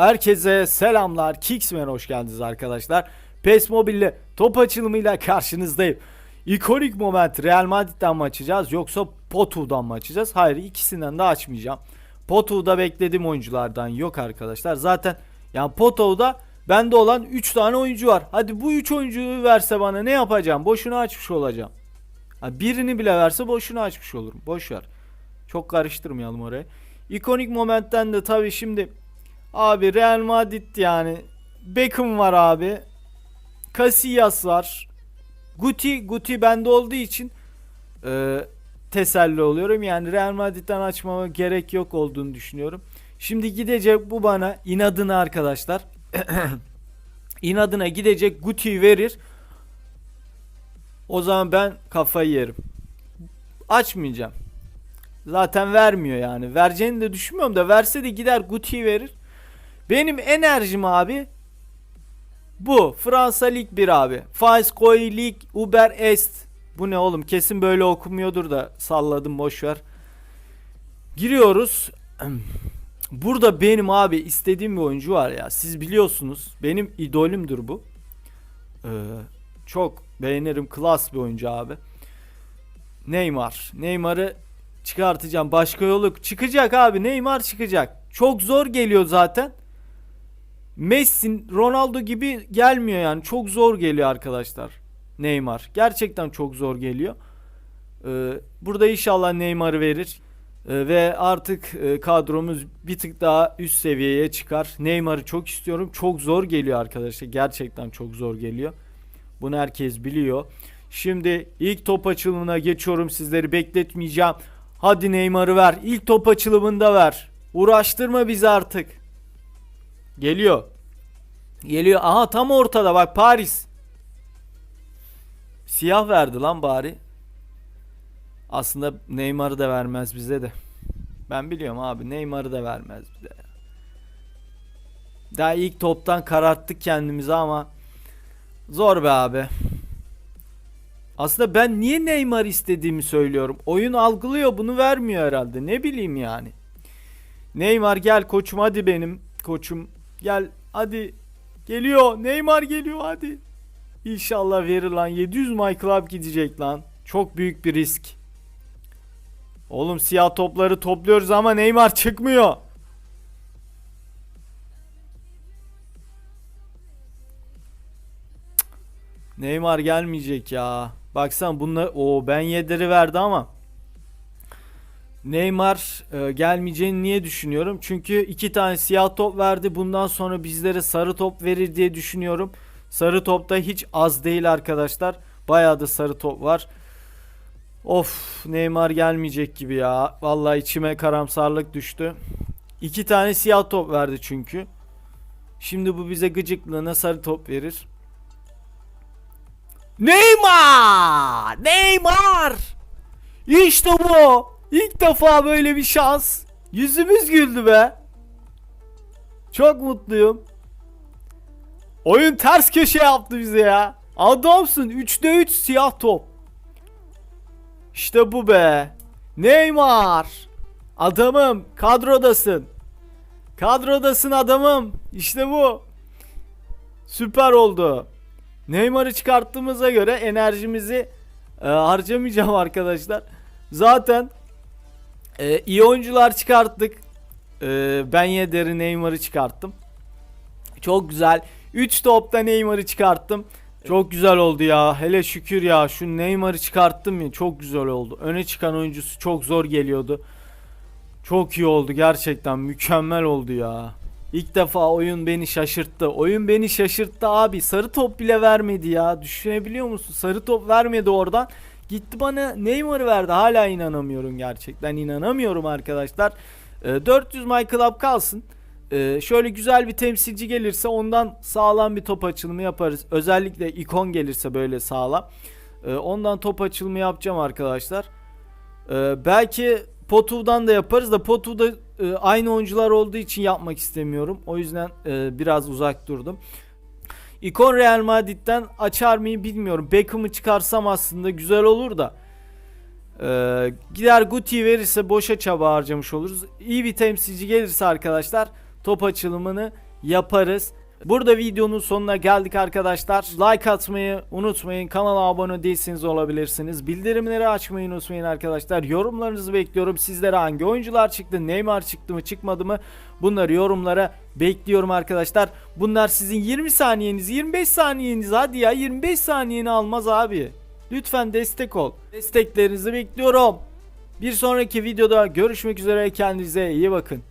Herkese selamlar. Kicksman hoş geldiniz arkadaşlar. PES Mobile'le top açılımıyla karşınızdayım. İkonik moment Real Madrid'den mi açacağız yoksa Potu'dan mı açacağız? Hayır ikisinden de açmayacağım. Potu'da beklediğim oyunculardan yok arkadaşlar. Zaten yani Potu'da bende olan 3 tane oyuncu var. Hadi bu 3 oyuncuyu verse bana ne yapacağım? Boşuna açmış olacağım. Ha, birini bile verse boşuna açmış olurum. Boş. Çok karıştırmayalım oraya. İkonik momentten de tabii şimdi Abi Real Madrid yani Beckham var abi. Casillas var. Guti Guti bende olduğu için e, teselli oluyorum. Yani Real Madrid'den açmama gerek yok olduğunu düşünüyorum. Şimdi gidecek bu bana inadına arkadaşlar. inadına gidecek Guti verir. O zaman ben kafayı yerim. Açmayacağım. Zaten vermiyor yani. Vereceğini de düşünmüyorum da verse de gider Guti verir. Benim enerjim abi bu. Fransa Lig 1 abi. Faiskoy Lig Uber Est. Bu ne oğlum? Kesin böyle okumuyordur da salladım boş ver. Giriyoruz. Burada benim abi istediğim bir oyuncu var ya. Siz biliyorsunuz. Benim idolümdür bu. Ee, çok beğenirim. Klas bir oyuncu abi. Neymar. Neymar'ı çıkartacağım. Başka yolu çıkacak abi. Neymar çıkacak. Çok zor geliyor zaten. Messi, Ronaldo gibi gelmiyor yani. Çok zor geliyor arkadaşlar. Neymar. Gerçekten çok zor geliyor. Ee, burada inşallah Neymar'ı verir. Ee, ve artık e, kadromuz bir tık daha üst seviyeye çıkar. Neymar'ı çok istiyorum. Çok zor geliyor arkadaşlar. Gerçekten çok zor geliyor. Bunu herkes biliyor. Şimdi ilk top açılımına geçiyorum. Sizleri bekletmeyeceğim. Hadi Neymar'ı ver. İlk top açılımında ver. Uğraştırma bizi artık. Geliyor. Geliyor. Aha tam ortada bak Paris. Siyah verdi lan bari. Aslında Neymar'ı da vermez bize de. Ben biliyorum abi Neymar'ı da vermez bize. Daha ilk toptan kararttık kendimizi ama zor be abi. Aslında ben niye Neymar istediğimi söylüyorum. Oyun algılıyor bunu vermiyor herhalde. Ne bileyim yani. Neymar gel koçum hadi benim koçum. Gel hadi. Geliyor. Neymar geliyor hadi. İnşallah verir lan. 700 My Club gidecek lan. Çok büyük bir risk. Oğlum siyah topları topluyoruz ama Neymar çıkmıyor. Neymar gelmeyecek ya. Baksana bunlar o ben yederi verdi ama Neymar e, gelmeyeceğini niye düşünüyorum? Çünkü iki tane siyah top verdi. Bundan sonra bizlere sarı top verir diye düşünüyorum. Sarı top da hiç az değil arkadaşlar. Bayağı da sarı top var. Of Neymar gelmeyecek gibi ya. Vallahi içime karamsarlık düştü. İki tane siyah top verdi çünkü. Şimdi bu bize gıcıklığına sarı top verir. Neymar! Neymar! İşte bu. İlk defa böyle bir şans. Yüzümüz güldü be. Çok mutluyum. Oyun ters köşe yaptı bize ya. Adamsın. 3'te 3 siyah top. İşte bu be. Neymar. Adamım. Kadrodasın. Kadrodasın adamım. İşte bu. Süper oldu. Neymar'ı çıkarttığımıza göre enerjimizi e, harcamayacağım arkadaşlar. Zaten e, iyi oyuncular çıkarttık. E, ben Yedder'i Neymar'ı çıkarttım. Çok güzel. 3 topta Neymar'ı çıkarttım. Çok güzel oldu ya. Hele şükür ya. Şu Neymar'ı çıkarttım ya. Çok güzel oldu. Öne çıkan oyuncusu çok zor geliyordu. Çok iyi oldu gerçekten. Mükemmel oldu ya. İlk defa oyun beni şaşırttı. Oyun beni şaşırttı abi. Sarı top bile vermedi ya. Düşünebiliyor musun? Sarı top vermedi oradan. Gitti bana Neymar'ı verdi. Hala inanamıyorum gerçekten. inanamıyorum arkadaşlar. Ee, 400 My Club kalsın. Ee, şöyle güzel bir temsilci gelirse ondan sağlam bir top açılımı yaparız. Özellikle ikon gelirse böyle sağlam. Ee, ondan top açılımı yapacağım arkadaşlar. Ee, belki Potu'dan da yaparız da Potu'da e, aynı oyuncular olduğu için yapmak istemiyorum. O yüzden e, biraz uzak durdum. İkon Real Madrid'den açar mıyım bilmiyorum. Beckham'ı çıkarsam aslında güzel olur da. Ee, gider Guti verirse boşa çaba harcamış oluruz. İyi bir temsilci gelirse arkadaşlar top açılımını yaparız. Burada videonun sonuna geldik arkadaşlar. Like atmayı unutmayın. Kanala abone değilseniz olabilirsiniz. Bildirimleri açmayı unutmayın arkadaşlar. Yorumlarınızı bekliyorum. Sizlere hangi oyuncular çıktı? Neymar çıktı mı çıkmadı mı? Bunları yorumlara bekliyorum arkadaşlar. Bunlar sizin 20 saniyeniz 25 saniyeniz hadi ya 25 saniyeni almaz abi. Lütfen destek ol. Desteklerinizi bekliyorum. Bir sonraki videoda görüşmek üzere kendinize iyi bakın.